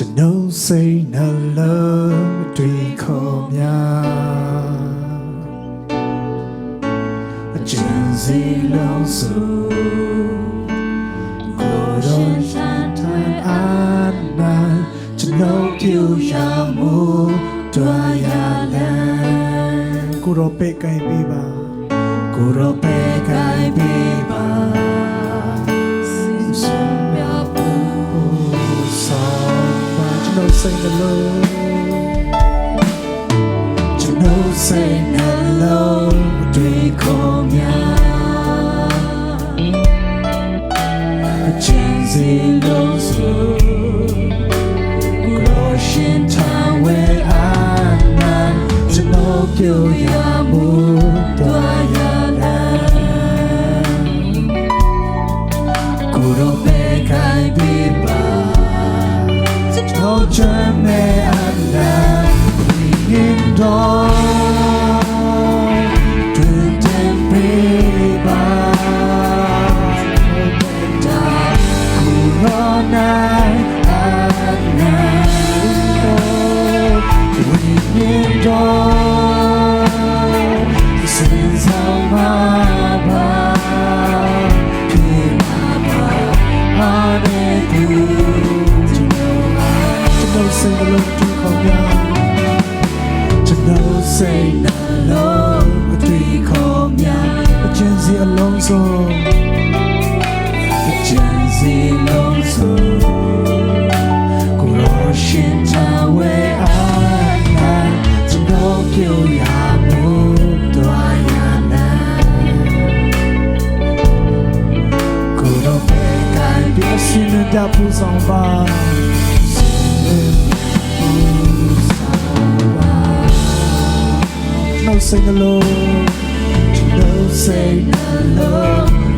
ကျွန်ုပ်စိတ်နှလုံးတွေ့ခေါ်များအကျဉ်းစီလုံးစုကိုယ်တော်ရှင်ထံအာနာကျွန်ုပ်ပြုရမှုတွေ့ရလဲကိုယ်တော်ပဲ့ကိုင်ပေးပါကိုယ်တော်ပဲ့ကိုင်ပေး Say hello. You know, sing. 주님 내 안나 인도 စိတ်နှလုံးတူခေါ်များကျွန်တော်စိတ်နှလုံးအတွေ့ခေါ်များအကျဉ်းစီအလုံးစုံအကျဉ်းစီလုံးစုံကိုရောရှင်ချဝဲအားနာကျွန်တော်ပြုရမှုတော်ရနာကိုရောပဲကိုင်ပြစင်တဲ့ပူဆောင်ပါ No sing along. To say hello.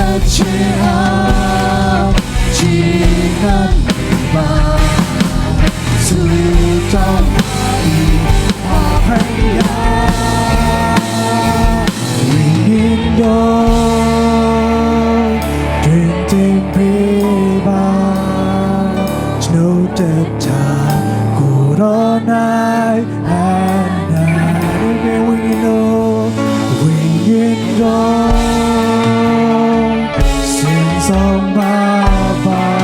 的记号，只能把自动一化而遥，命运中注定疲乏，只能等。Baba.